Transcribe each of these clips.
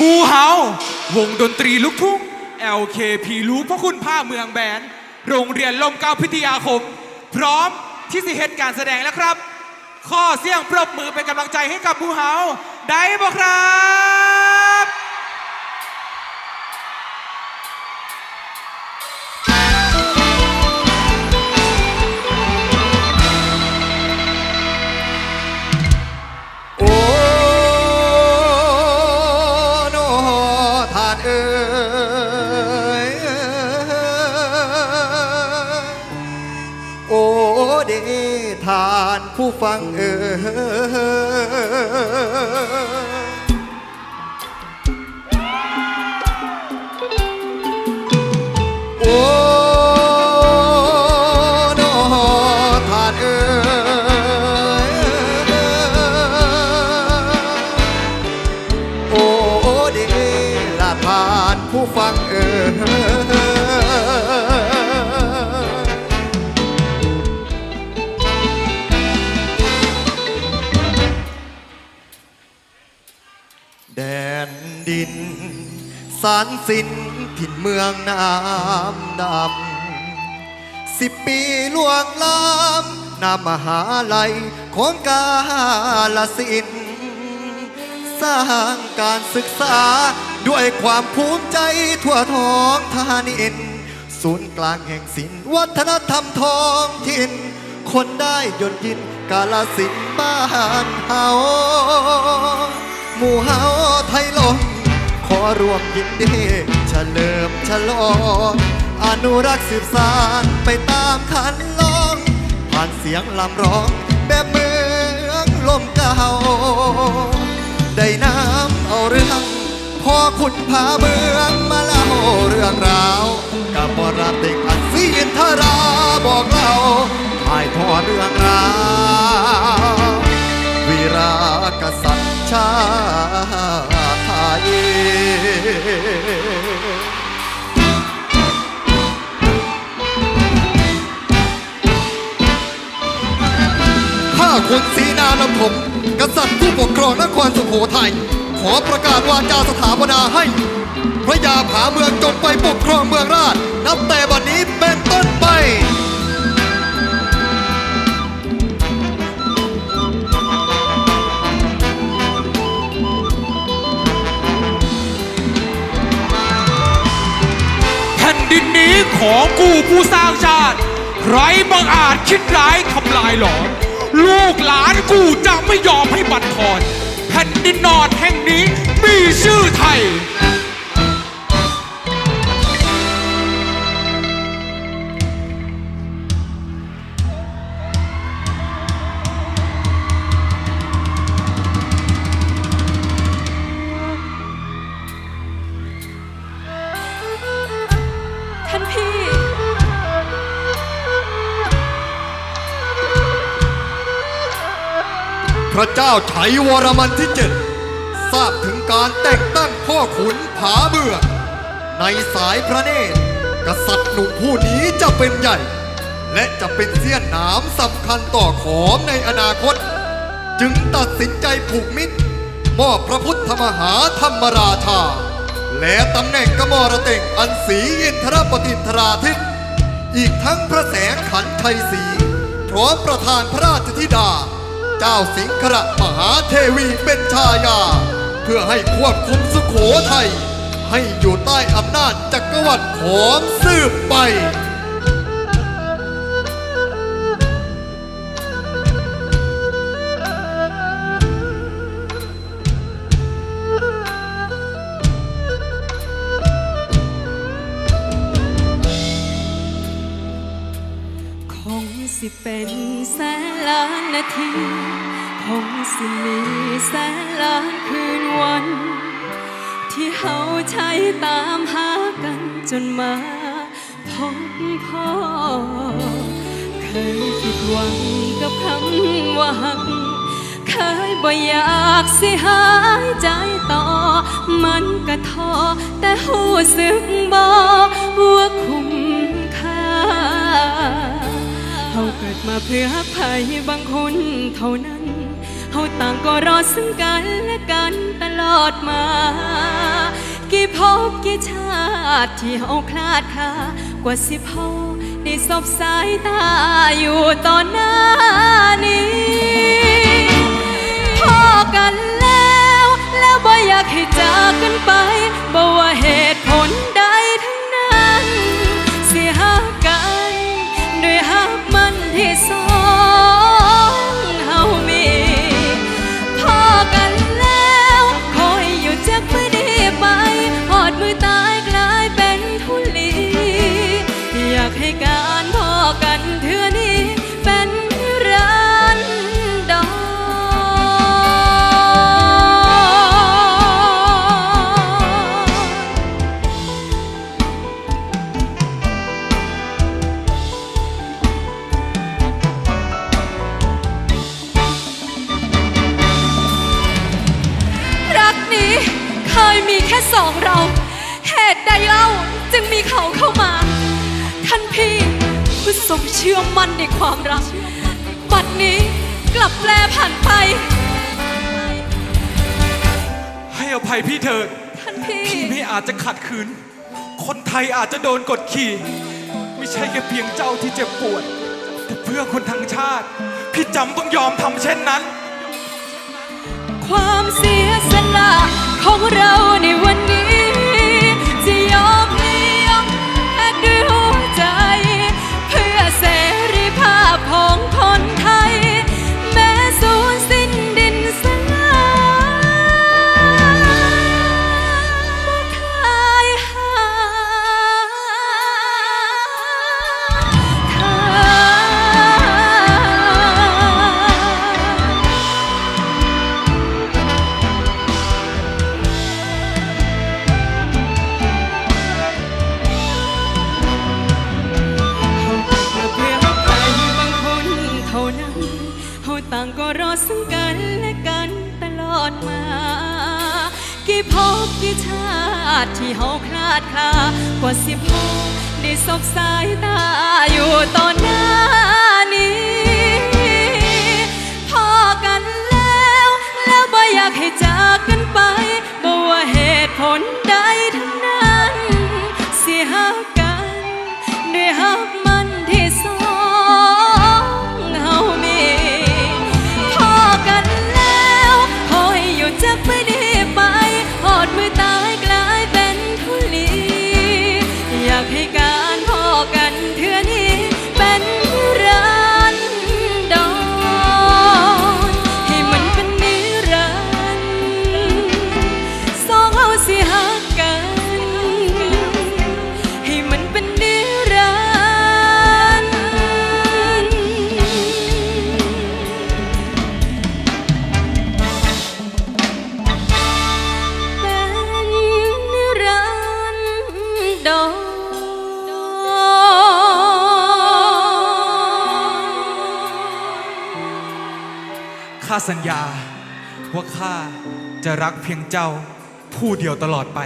มูเฮาวงดนตรีลูกทุ่ง LKP ลูกพระคุณผ้าเมืองแบนโรงเรียนลมเกล้าพิทยาคม พร้อมที่สิเหตุการแสดงแล้วครับ ข้อเสียงปรบมือเป็นกำลังใจให้กับมูเฮาได้บ่ครับ ฟังเออารสินถิ่นเมืองน้ำดำสิบปีล่วงล้ำนามหาลัยของกาลสิน สร้างการศึกษาด้วยความภูมิใจทั่วท้องธานิน ศูนย์กลางแห่งศิลปวัฒนธรรมท้องถิ่น คนได้ยนยินกาลสินบ้านเฮาหมู่เฮาไทยลม ขอรวมยินดีเฉลิมฉลองอนุรักษ์สืบสานไปตามคันลอง ผ่านเสียงลำร้องแบบเมืองลมเก่า ได้น้ำเอาเรื่องพ่อคุณพาเมืองมาเล่าเรื่องราวกับบราติกอันซีนทราบอกเล่าถ่ายทอดเรื่องราววีรากษัตริย์ชาติ ข้าคนสีนาลำผม กษัตริย์ผู้ปกครองนครสุโขทัย ขอประกาศวาจาสถาปนาให้ พระยาผาเมืองจงไปปกครองเมืองราช นับแต่บัดนี้เป็นต้นไป ดินนี้ของกูผู้สร้างชาติใครบังอาจคิดร้ายทำลายหลอมลูกหลานกูจะไม่ยอมให้บัตรทอน แผ่นดินนอดแห่งนี้มีชื่อไทย ระเจ้าไฉวรมันที่เจ็ดทราบถึงการแต่งตั้งพ่อขุนผาเบื่อในสายพระเนตร กษัตริย์หนุ่มผู้นี้จะเป็นใหญ่ และจะเป็นเสี้ยนหนามสำคัญต่อขอมในอนาคต จึงตัดสินใจผูกมิตร มอบพระพุทธมหาธรรมราชา และตำแหน่งกมรเต่งอันสีอินทรปฏิทราทิตอีกทั้งพระแสงขันไทยสีพร้อมประธานพระราชธิดา เจ้าสิงคระมหาเทวีเป็นชายา เพื่อให้ควบคุมสุขโขทัยให้อยู่ใต้อำนาจจักรวรรดิของสืบไปคงสิเป็นแสนล้านนาที สิมีแสนล้านคืนวัน ที่เฮาใช้ตามหากันจนมาพบพ่อ เคยผิดหวังกับคำว่าหัก เคยบ่อยากสิหายใจต่อ มันก็ท้อแต่หูสึกบ่ว่าคุ้มค่าเฮาเกิดมาเพื่อใครบางคนเท่านั้น เฮาเขาต่างก็รอซึ่งกันและกันตลอดมา กี่ภพกี่ชาติที่เฮาคลาดค่ากว่าสิพอได้สบสายตาอยู่ตอนหน้านี้พอกันแล้วแล้วบ่อยากให้จากกันไปบ่ว่าเหตุผลใด เชื่อมั่นในความรัก บัดนี้กลับแปลผันไป ให้อภัยพี่เถิดท่านพี่ พี่ไม่อาจจะขัดขืน คนไทยอาจจะโดนกดขี่ ไม่ใช่แค่เพียงเจ้าที่เจ็บปวด แต่เพื่อคนทั้งชาติ พี่จำต้องยอมทำเช่นนั้น ความเสียสละของเราในวัน สัญญา ว่าข้าจะรักเพียงเจ้าผู้เดียวตลอดไป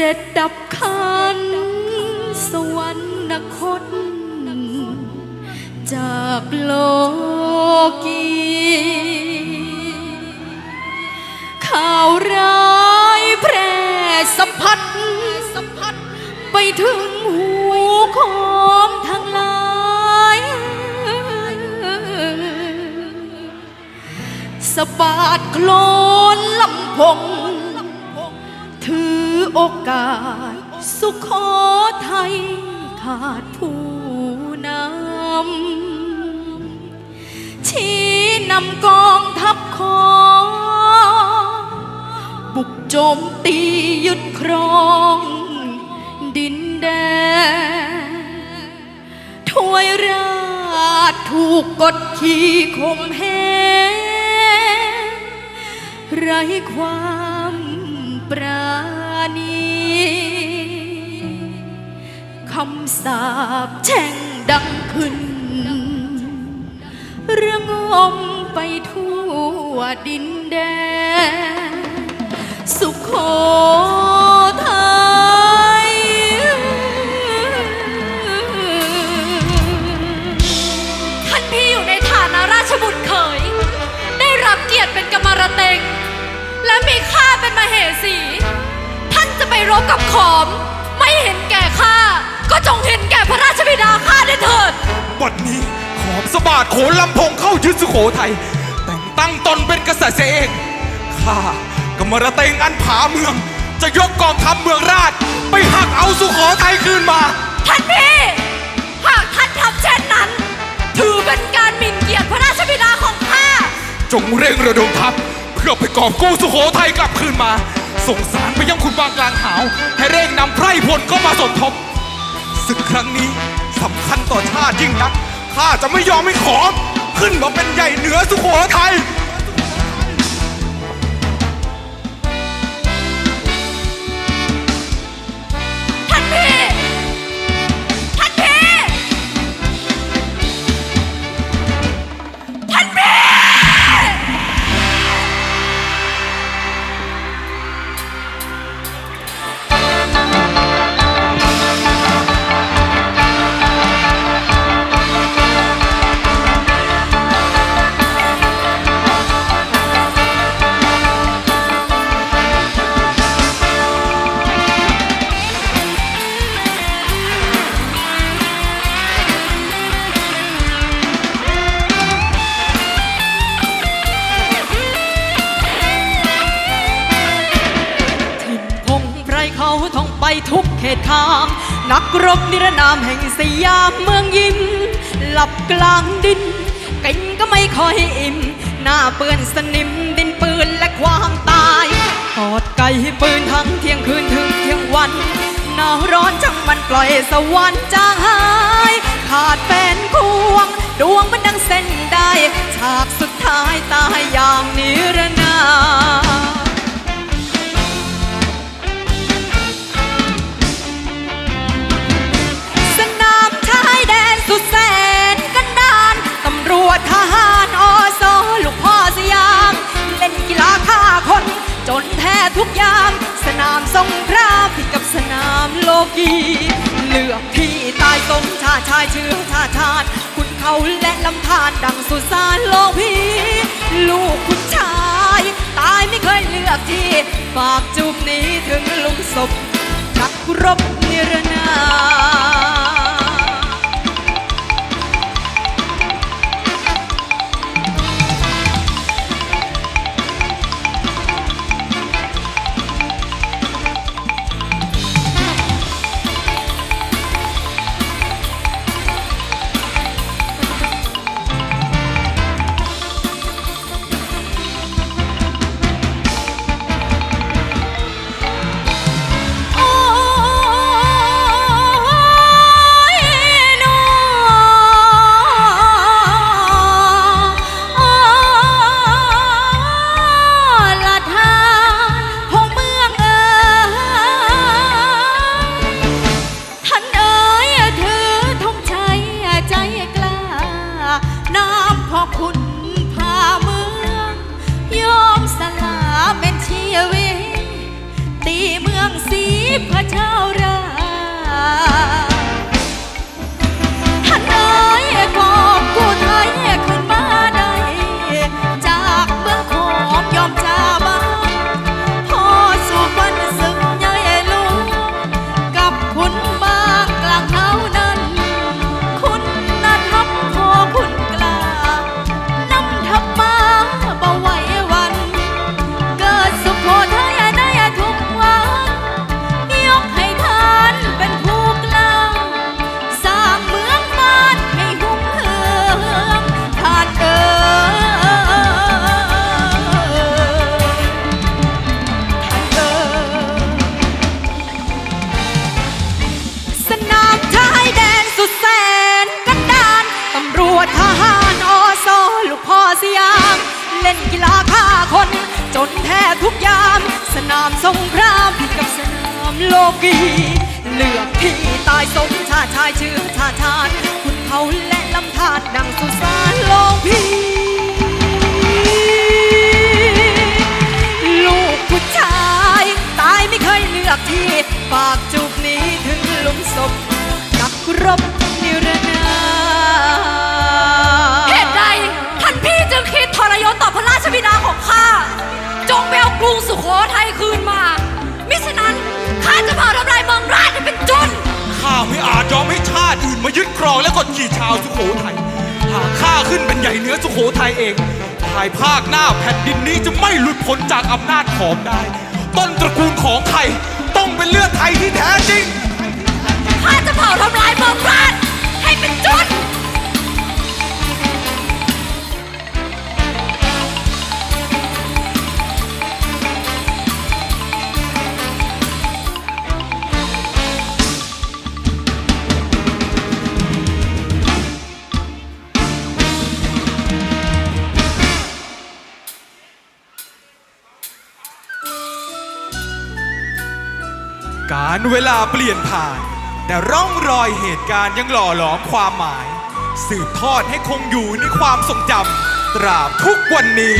ด็จดับขันสวรรคต จากโลกีข่าวร้ายแพร่สะพัดสะพัดไปถึงหูของทั้งหลายสะบาดโคลนลำพง โอกาส สุขโขทัยขาดผู้นำชี้นำกองทัพของบุกโจมตียึดครองดินแดนถวยราชถูกกดขี่ข่มเหงไร้ความปรา คำสาปแช่งดังขึ้นเรื่องมไปทั่วดินแดนสุขโข วันนี้ขอมสะบาดโขนลำพงเข้ายึดสุโขทัยแต่งตั้งตนเป็นกษัตริย์เสียเองข้ากำมรเตงอันผาเมือง จะยกกองทัพเมืองราช ไปหักเอาสุโขทัยคืนมาท่านพี่ หากท่านทำเช่นนั้น ถือเป็นการหมิ่นเกียรติพระราชบิดาของข้าจงเร่งระดมทัพเพื่อไปกอบกู้สุโขทัยกลับคืนมา ส่งสารไปยังคุณบางกลางหาว ให้เร่งนำไพร่พลเข้ามาสมทบศึกครั้งนี้ สำคัญต่อชาติยิ่งนัก ข้าจะไม่ยอมให้ขอม ขึ้นมาเป็นใหญ่เหนือสุโขทัย คอยอิ่ม หน้าเปื้อนสนิมดินปืนและความตายกอดไก่ปืนทั้งเที่ยงคืนถึงเที่ยงวันหนาวร้อนจังมันปล่อยสวรรค์จางหาย ขาดแฟนควง ดวงมันดังเส้นได้ฉากสุดท้ายตายอย่างนิรนามสนามชายแดนสุด วจทหารอสอลูกพ่อสยาม เล่นกีฬาฆ่าคน จนแท้ทุกอยางสนามสงครามผิดกับสนามโลกีเลือกที่ตายสมชาชายเชื้อชาชาติคุณเขาและลำธารดังสุสานโลกพีลูกคุณชาย ตายไม่เคยเลือกที่ฝากจูบนี้ถึงลุงศพนักรบนิรนาม กีเลือกที่ตายสมชาชายชื่อชาชาติคุณเขาและลำธารดังสุสานโลงพีลูกผู้ชาย ตายไม่เคยเลือกที่ ปากจุกนี้ถึงหลุมศพนักรบ ครองและกดขี่ชาวสุโขทัยหากข้าขึ้นเป็นใหญ่เหนือสุโขทัยเองภายภาคหน้าแผ่นดินนี้จะไม่หลุดพ้นจากอำนาจของได้ ต้นตระกูลของไทยต้องเป็นเลือดไทยที่แท้จริง ข้าจะเผาทำลายเมืองราชารเวลาเปลี่ยนผ่าน แต่ร่องรอยเหตุการณ์ยังหล่อหลอมความหมาย สืบทอดให้คงอยู่ในความทรงจำตราบทุกวันนี้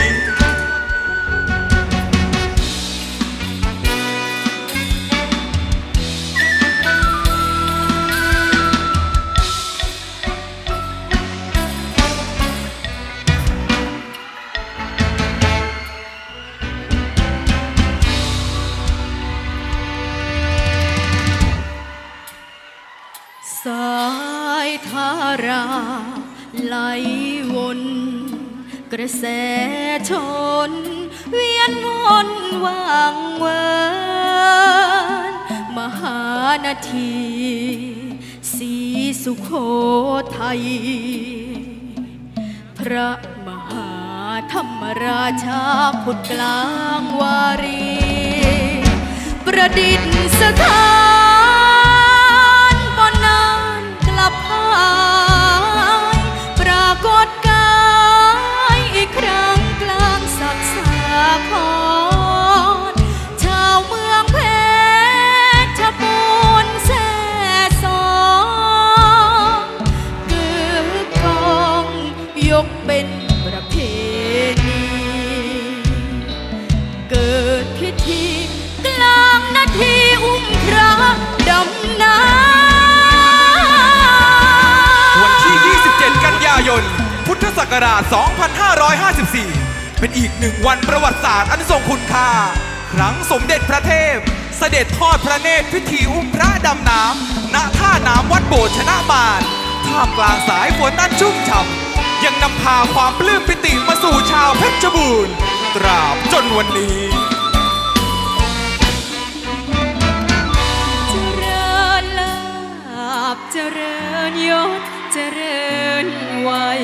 แสชน เวียนวนวางเวินมหานาทีสีสุโขทัย พระมหาธรรมราชาพุทธกลางวารี ประดิษฐานบนนานกลับหา ราช 2554 เป็นอีกหนึ่งวันประวัติศาสตร์อันทรงคุณค่า ครั้งสมเด็จพระเทพ เสด็จทอดพระเนตรพิธีอุ้มพระดำน้ำณท่าน้ำวัดโบสถ์ชนะมารท่ามกลางสายฝนอันชุ่มฉ่ำยังนำพาความปลื้มปิติมาสู่ชาวเพชรบูรณ์ ตราบจนวันนี้เจริญยศเจริญวัย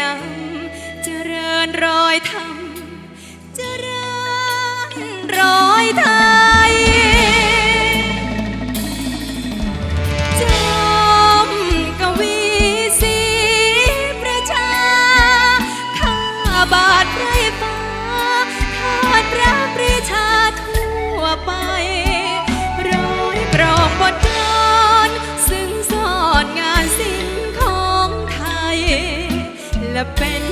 นำเจริญรอยธรรมเจริญรอยไทย แ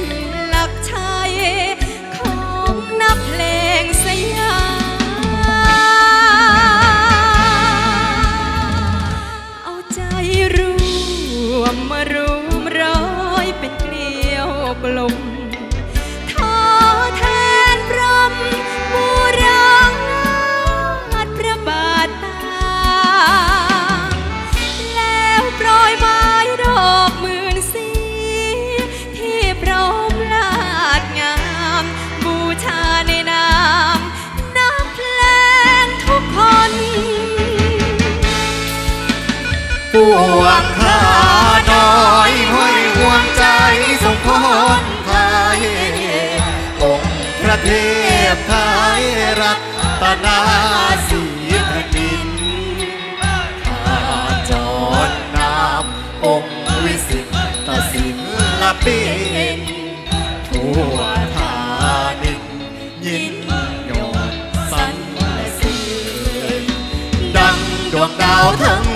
วงข้าน้อยห้อยห่วงใจสงพรไทยองค์พระเทพไทยรัตนาสีแผ่นดินข้าจอนนามองค์วิสิตตศิลปินทั่วทานินยินยนสันเสริญดังดวงดาวทั้ง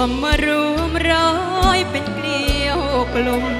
วมมารวมร้อยเป็นเกลียวกลุ่ม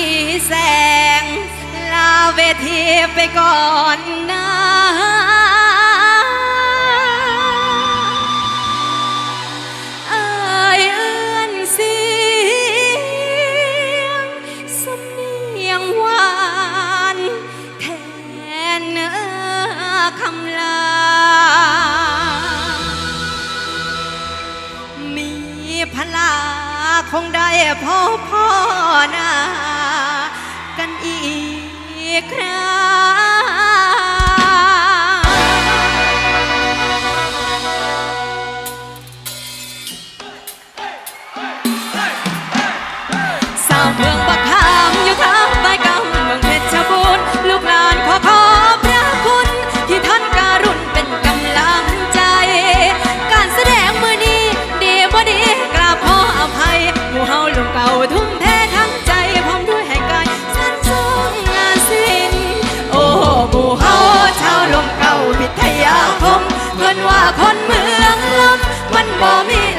ีแสง ลาเวทีไปก่อนนะเอ่เอื้เสียงสำเนีงวานแทนเนื้คำลา มีพลาคงได้พบพ่อนา ครา for me.